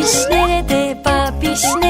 Babiş nerede babiş nerede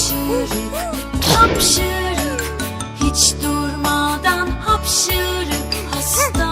Hapşırık, hapşırık. Hiç durmadan hapşırık. Hasta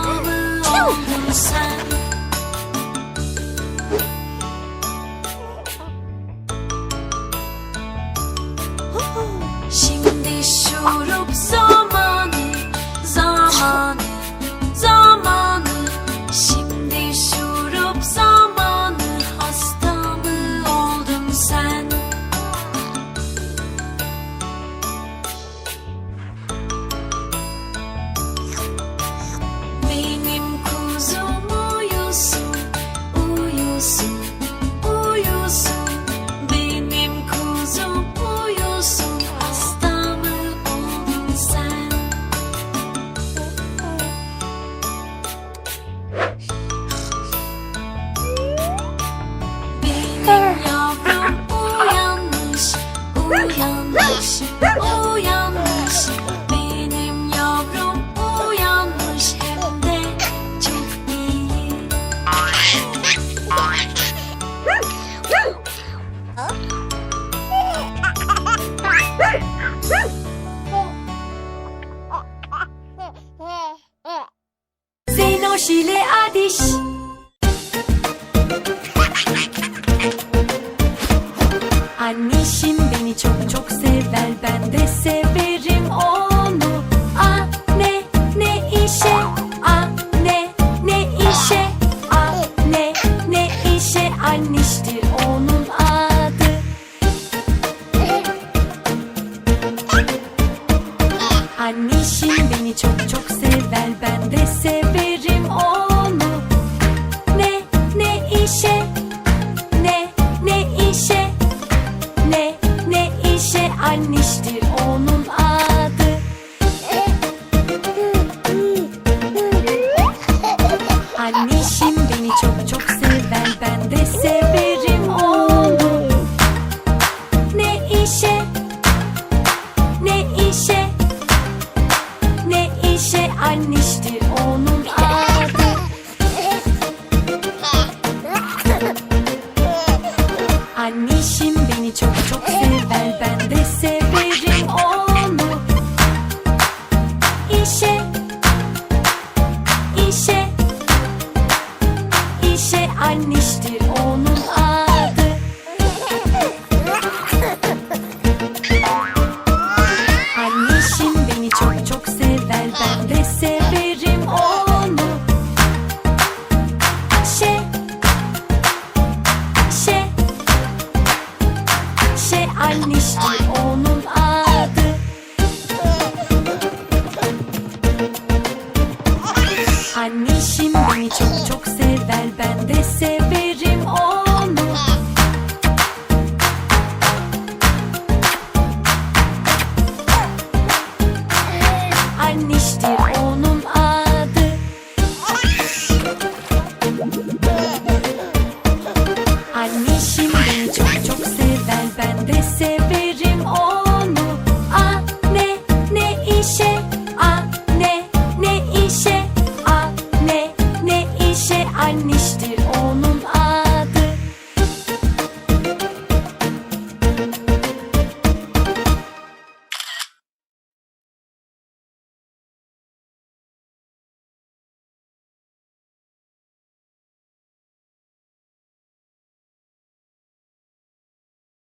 çok çok sever. Ben de severim onu. Anne ne ne işe? Anne ne ne işe? Anne ne işe? Anniştir onun adı. Annişim beni çok çok sever. Ben de severim